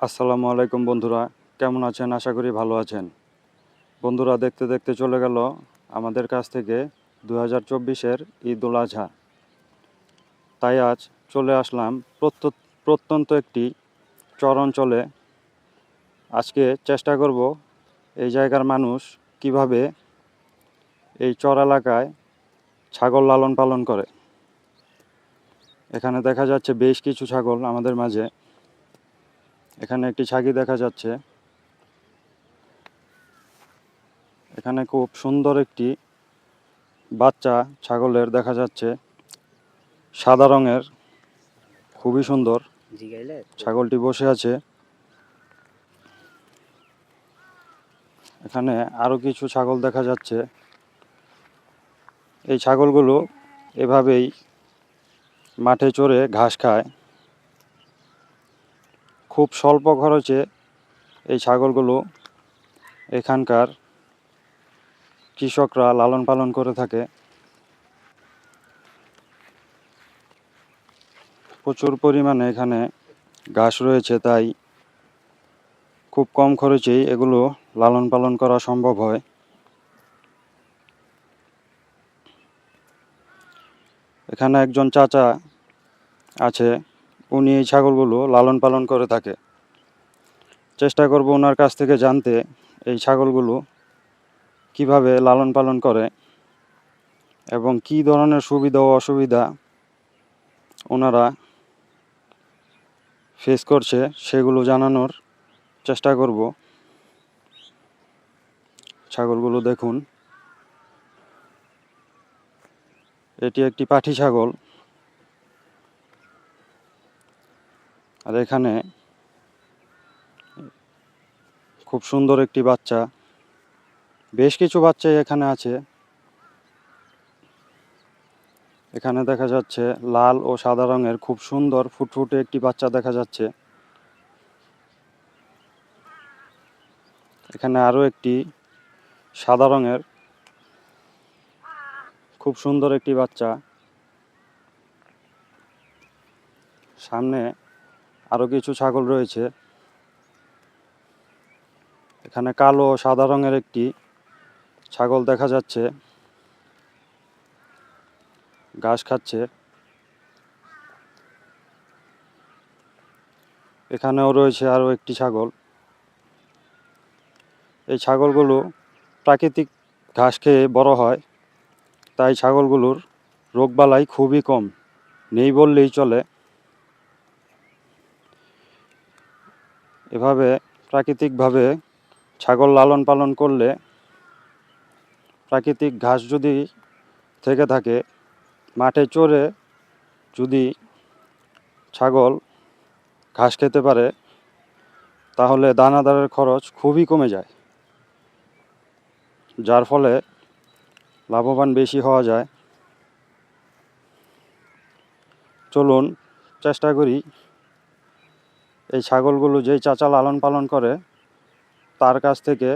আসসালামু আলাইকুম বন্ধুরা, কেমন আছেন? আশা করি ভালো আছেন। বন্ধুরা, দেখতে দেখতে চলে গেল আমাদের কাছ থেকে দু হাজার চব্বিশের ঈদ আজহা। তাই আজ চলে আসলাম প্রত্য- প্রত্যন্ত একটি চর অঞ্চলে আজকে চেষ্টা করব এই জায়গার মানুষ কীভাবে এই চর এলাকায় ছাগল লালন পালন করে। এখানে দেখা যাচ্ছে বেশ কিছু ছাগল আমাদের মাঝে। এখানে একটি ছাগি দেখা যাচ্ছে। এখানে খুব সুন্দর একটি বাচ্চা ছাগলের দেখা যাচ্ছে। সাদা রঙের, খুবই সুন্দর। ছাগলটি বসে আছে। এখানে আরও কিছু ছাগল দেখা যাচ্ছে। এই ছাগলগুলো এভাবেই মাঠে চড়ে ঘাস খায়। খুব স্বল্প খরচে এই ছাগলগুলো এখানকার কৃষকরা লালন পালন করে থাকে। প্রচুর পরিমাণে এখানে ঘাস রয়েছে, তাই খুব কম খরচেই এগুলো লালন পালন করা সম্ভব হয়। এখানে একজন চাচা আছে উনি এই ছাগলগুলো লালন পালন করে থাকে। চেষ্টা করব ওনার কাছ থেকে জানতে এই ছাগলগুলো কীভাবে লালন পালন করে এবং কী ধরনের সুবিধা ও অসুবিধা ওনারা ফেস করছে সেগুলো জানানোর চেষ্টা করব। ছাগলগুলো দেখুন। এটি একটি পাঠি ছাগল। আর এখানে খুব সুন্দর একটি বাচ্চা। বেশ কিছু বাচ্চাই এখানে আছে। এখানে দেখা যাচ্ছে লাল ও সাদা রঙের খুব সুন্দর ফুটফুটে একটি বাচ্চা দেখা যাচ্ছে। এখানে আরও একটি সাদা রঙের খুব সুন্দর একটি বাচ্চা। সামনে আরও কিছু ছাগল রয়েছে। এখানে কালো সাদা রঙের একটি ছাগল দেখা যাচ্ছে। ঘাস খাচ্ছে। এখানেও রয়েছে আরও একটি ছাগল। এই ছাগলগুলো প্রাকৃতিক ঘাস খেয়ে বড় হয়, তাই ছাগলগুলোর রোগবালাই খুবই কম, নেই বললেই চলে। এভাবে প্রাকৃতিকভাবে ছাগল লালন পালন করলে প্রাকৃতিক ঘাস যদি থেকে থাকে, মাঠে চড়ে যদি ছাগল ঘাস খেতে পারে, তাহলে দানাদারের খরচ খুবই কমে যায়। যার ফলে লাভবান বেশি হওয়া যায়। চলুন, চেষ্টা করি এই ছাগলগুলো যেই চাচা লালন পালন করে তার কাছ থেকে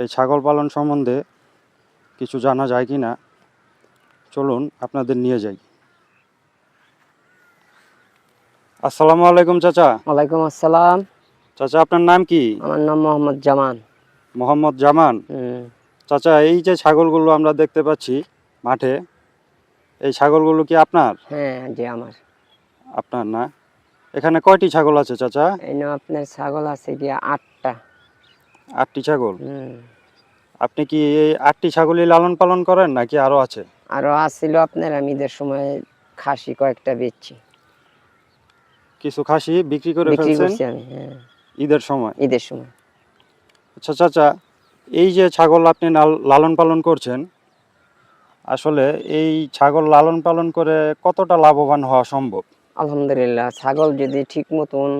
এই ছাগল পালন সম্বন্ধে কিছু জানা যায় কি না চলুন আপনাদের নিয়ে যাই। আসসালামু আলাইকুম চাচা। ওয়ালাইকুম আসসালাম। চাচা আপনার নাম কি? আমার নাম মোহাম্মদ জামান। মোহাম্মদ জামান? চাচা এই যে ছাগলগুলো আমরা দেখতে পাচ্ছি মাঠে এই ছাগলগুলো কি আপনার? হ্যাঁ যে আমার। আপনার না? এখানে কয়টি ছাগল আছে চাচা? এই আপনার ছাগল আছে গিয়া আটটা। আটটি ছাগল। আপনি কি এই আটটি ছাগলই লালন পালন করেন নাকি আরও আছে? আরও আসছিল আপনার আমি ঈদের সময় খাসি কয়েকটা বেচছি। কিছু খাসি বিক্রি করে ফেলছেন? করছি আমি হ্যাঁ। ঈদের সময়? ঈদের সময়। আচ্ছা চাচা এই যে ছাগল আপনি লাল- লালন পালন করছেন আসলে এই ছাগল লালন পালন করে কতটা লাভবান হওয়া সম্ভব? আলহামদুলিল্লাহ ছাগল যদি ঠিক মতন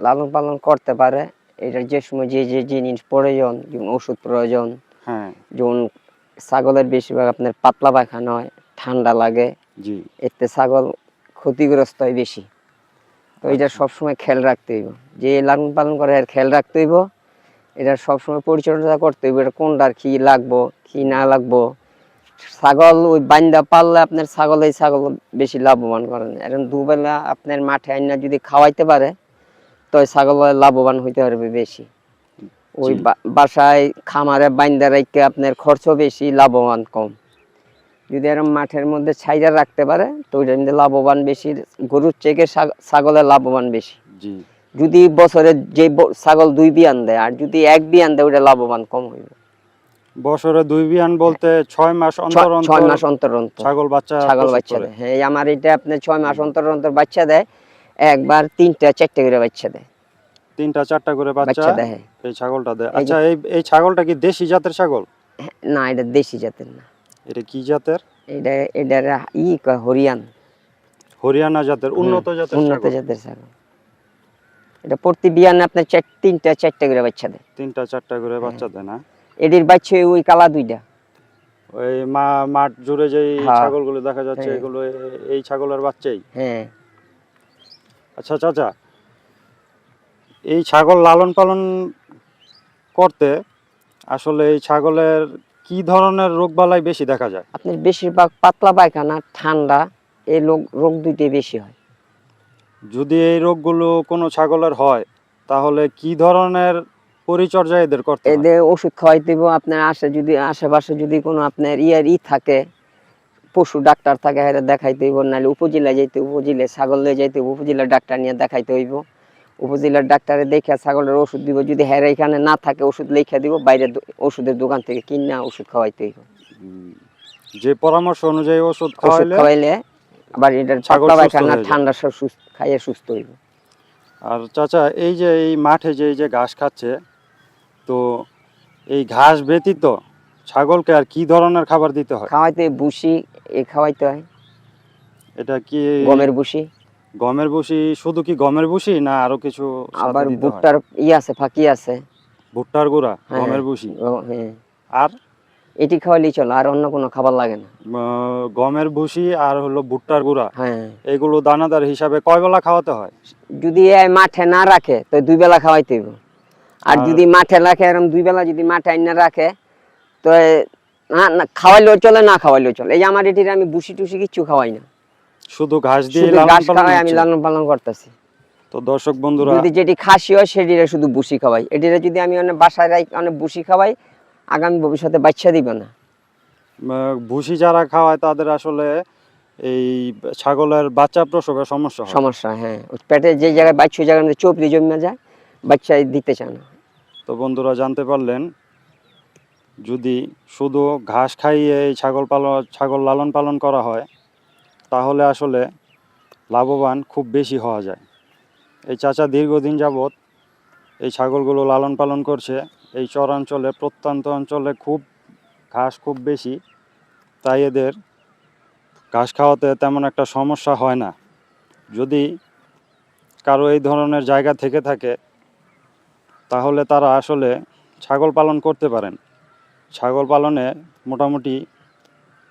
লালন পালন করতে পারে এটার যে সময় যে যে জিনিস প্রয়োজন যেমন ওষুধ প্রয়োজন হ্যাঁ। যেমন ছাগলের বেশিরভাগ আপনার পাতলা পায়খানা হয় ঠান্ডা লাগে জি। এতে ছাগল ক্ষতিগ্রস্ত হয় বেশি। তো এটা সবসময় খেয়াল রাখতে হইব। যে লালন পালন করে আর খেয়াল রাখতে হইব এটা সবসময় পরিচর্যা করতে হইব এটা কোনটার কি লাগবো কি না লাগবো ছাগল ওই বান্দা পাললে আপনার ছাগল এই ছাগল বেশি লাভবান করেন। এখন দুবেলা আপনার মাঠে আইনা যদি খাওয়াইতে পারে তো ছাগল লাভবান হইতে পারবে বেশি। ওই বাসায় খামারে বাইন্দা রাখতে আপনার খরচ বেশি লাভবান কম। যদি এরকম মাঠের মধ্যে ছাইজা রাখতে পারে তো ওইটার মধ্যে লাভবান বেশি গরুর চেকে ছাগ- ছাগলের লাভবান বেশি। যদি বছরে যে ছাগল দুই বিয়ান দেয় আর যদি এক বিয়ান দেয় ওইটা লাভবান কম হইবে। বছরে দুই বিহান বলতে ছয় মাস অন্তর ছয়- মাস অন্তর অন্তর। ছাগল বাচ্চা ছাগল বাচ্চা দেয়। হ্যাঁ আমার এটা আপনার ছয় মাস অন্তর অন্তর বাচ্চা দেয়। একবার তিনটা চারটে করে বাচ্চা দেয়। তিনটা চারটা করে বাচ্চা দেয় হ্যাঁ। এই ছাগলটা দেয়। আচ্ছা এই এই ছাগলটা কি দেশি জাতের ছাগল? না এটা দেশি জাতের না। এটা কি জাতের? এটা এটা ই হরিয়ান। হরিয়ানা জাতের উন্নত জাতের উন্নত জাতের ছাগল। এটা প্রতি বিয়ানে আপনার চার তিনটা চারটে করে বাচ্চা দেয়। তিনটা চারটা করে হ্যাঁ। বাচ্চা দেয় না? এটির বাচ্চা ওই কালা দুইটা। ওই মা মাঠ জুড়ে যে হ্যাঁ। ছাগলগুলো দেখা যাচ্ছে হ্যাঁ। এগুলো এই ছাগলের বাচ্চাই? হ্যাঁ। আচ্ছা চাচা এই ছাগল লালন পালন করতে আসলে এই ছাগলের কি ধরনের রোগ বালাই বেশি দেখা যায়? আপনার বেশিরভাগ পাতলা পায়খানা ঠান্ডা এই রোগ রোগ দুইটাই বেশি হয়। যদি এই রোগগুলো কোনো ছাগলের হয় তাহলে কি ধরনের পরিচর্যা এদের করতে এদের ওষুধ খাওয়াইতে হবে আপনার আশে যদি আশেপাশে যদি কোনো আপনার ইয়ার ই থাকে পশু ডাক্তার থাকে হেরে দেখাইতে হইব নাহলে উপজেলায় যাইতে উপজেলায় ছাগল লয়ে যাইতে হইব, উপজেলার ডাক্তার নিয়ে দেখাইতে হইব। উপজেলার ডাক্তারে দেখে ছাগলের ওষুধ দিব যদি হেরে এখানে না থাকে ওষুধ লেখা দিব বাইরে ওষুধের দোকান থেকে কিনা ওষুধ খাওয়াইতে হইব। যে পরামর্শ অনুযায়ী ওষুধ খাওয়াইলে খাওয়াইলে আবার ছাগল পাতলা পায়খানা ঠান্ডা সব সুস্থ খাইয়ে সুস্থ হইব। আর চাচা এই যে এই মাঠে যে এই যে ঘাস খাচ্ছে তো এই ঘাস ব্যতীত ছাগলকে আর কি ধরনের খাবার দিতে হয়? খাওয়াইতে বুসি এ খাওয়াইতে হয়। এটা কি গমের বুসি। গমের ভুসি শুধু কি গমের ভুসি না আরও কিছু আবার ভুট্টার ই আছে ফাঁকি আছে। ভুট্টার গুঁড়া হ্যাঁ। গমের ও, হ্যাঁ। আর? এটি খাওয়ালেই চলো আর অন্য কোনো খাবার লাগে না। গমের ভুসি আর হলো ভুট্টার গুঁড়া। হ্যাঁ। এগুলো দানাদার হিসাবে কয় বেলা খাওয়াতে হয়? যদি এই মাঠে না রাখে তো দুই বেলা খাওয়াইতে হইব। আর যদি মাঠে রাখে এরকম দুই বেলা যদি মাঠে আইনা রাখে তো না না খাওয়াইলেও চলে না খাওয়াইলেও চলে। এই আমার এটির আমি বুসি টুসি কিচ্ছু খাওয়াই না। শুধু ঘাস দিয়ে ঘাস খাওয়াই আমি লালন পালন করতেছি। তো দর্শক বন্ধুরা যদি যেটি খাসি হয় সেটিরে শুধু বুসি খাওয়াই। এটিরে যদি আমি অনেক বাসায় রাই অনেক বুসি খাওয়াই আগামী ভবিষ্যতে বাচ্চা দিবে না। ভুসি যারা খাওয়ায় তাদের আসলে এই ছাগলের বাচ্চা প্রসবের সমস্যা সমস্যা হ্যাঁ। পেটে যে জায়গায় বাচ্চা জায়গায় চোপড়ি জমে যায় বাচ্চা দিতে চায় না। তো বন্ধুরা জানতে পারলেন, যদি শুধু ঘাস খাইয়ে এই ছাগল পালন, ছাগল লালন পালন করা হয়, তাহলে আসলে লাভবান খুব বেশি হওয়া যায়। এই চাচা দীর্ঘদিন যাবৎ এই ছাগলগুলো লালন পালন করছে। এই চরাঞ্চলে, প্রত্যন্ত অঞ্চলে খুব ঘাস খুব বেশি, তাই এদের ঘাস খাওয়াতে তেমন একটা সমস্যা হয় না। যদি কারও এই ধরনের জায়গা থেকে থাকে তাহলে তারা আসলে ছাগল পালন করতে পারেন। ছাগল পালনে মোটামুটি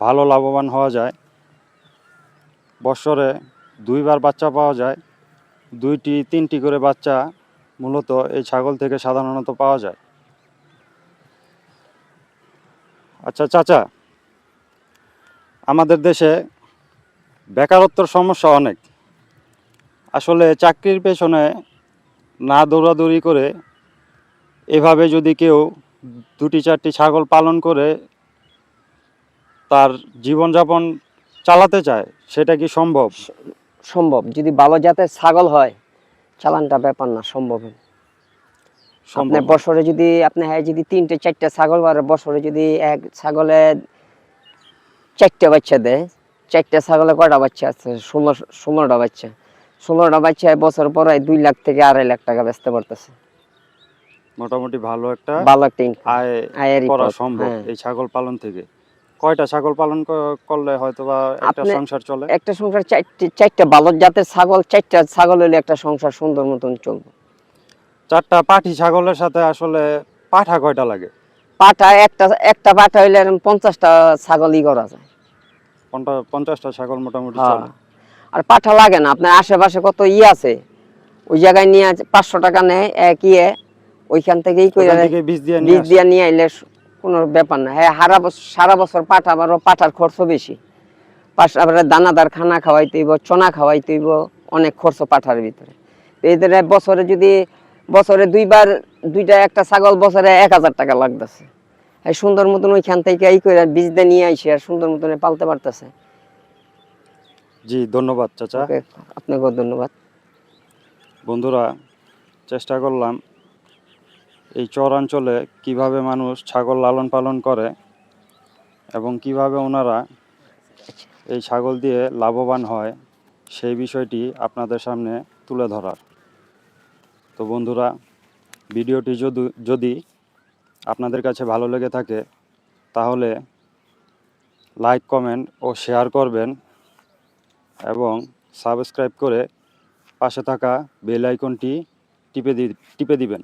ভালো লাভবান হওয়া যায়। বৎসরে দুইবার বাচ্চা পাওয়া যায়। দুইটি, তিনটি করে বাচ্চা মূলত এই ছাগল থেকে সাধারণত পাওয়া যায়। আচ্ছা চাচা, আমাদের দেশে বেকারত্বর সমস্যা অনেক। আসলে চাকরির পেছনে না দৌড়াদৌড়ি করে এভাবে যদি কেউ দুটি চারটি ছাগল পালন করে তার জীবনযাপন চালাতে চায় সেটা কি সম্ভব? সম্ভব। যদি ভালো জাতের ছাগল হয় চালানটা ব্যাপার না সম্ভব। আপনি বছরে যদি আপনি হ্যাঁ যদি তিনটে চারটে ছাগল আর বছরে যদি এক ছাগলে চারটে বাচ্চা দেয় চারটে ছাগলে কয়টা বাচ্চা আছে? ষোলো ষোলোটা বাচ্চা। ষোলোটা বাচ্চা বছর পরে দুই লাখ থেকে আড়াই লাখ টাকা বেচতে পারতেছে। মোটামুটি ভালো একটা ভালো একটা আয় করা সম্ভব হ্যাঁ। এই ছাগল পালন থেকে। কয়টা ছাগল পালন করলে হয়তো বা একটা সংসার চলে? একটা সংসার চারটে চারটা ভালো জাতের ছাগল চারটা ছাগল হলে একটা সংসার সুন্দর মতন চলবে। চারটা পাঠি ছাগলের সাথে আসলে পাঠা কয়টা লাগে? পাঠা একটা একটা পাঠা হইলে পঞ্চাশটা ছাগলই করা যায়। পঞ্চা- পঞ্চাশটা ছাগল মোটামুটি হ্যাঁ। চলে। আর পাঠা লাগে না। আপনার আশেপাশে কত ই আছে? ওই জায়গায় নিয়ে পাঁচশো টাকা নেয় এক ইয়ে ওইখান থেকেই থেকে বীজ দিয়ে নিয়ে বীজ। দিয়ে আইলে কোনো ব্যাপার না। হ্যাঁ সারা বছর সারা বছর পাঠা আবারও পাঠার খরচ বেশি। পাশ আবার দানাদার খানা খাওয়াইতে হইব চনা খাওয়াইতে হইব অনেক খরচ পাঠার ভিতরে। এদের বছরে যদি বছরে দুইবার দুইটা একটা ছাগল বছরে এক হাজার টাকা লাগতেছে। আর সুন্দর মতন ওইখান থেকে এই করে বীজটা নিয়ে আইসে আর সুন্দর মতন পালতে পারতেছে। জি ধন্যবাদ চাচা। আপনাকেও ধন্যবাদ। বন্ধুরা চেষ্টা করলাম। এই চর অঞ্চলে কীভাবে মানুষ ছাগল লালন পালন করে এবং কীভাবে ওনারা এই ছাগল দিয়ে লাভবান হয়, সেই বিষয়টি আপনাদের সামনে তুলে ধরার। তো বন্ধুরা, ভিডিওটি যদি যদি আপনাদের কাছে ভালো লেগে থাকে, তাহলে লাইক, কমেন্ট ও শেয়ার করবেন এবং সাবস্ক্রাইব করে পাশে থাকা বেল আইকনটি টিপে দি টিপে দিবেন।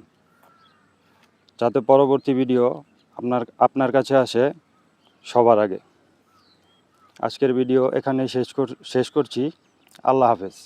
যাতে পরবর্তী ভিডিও আপনার আপনার কাছে আসে সবার আগে। আজকের ভিডিও এখানেই শেষ শেষ করছি। আল্লাহ হাফেজ।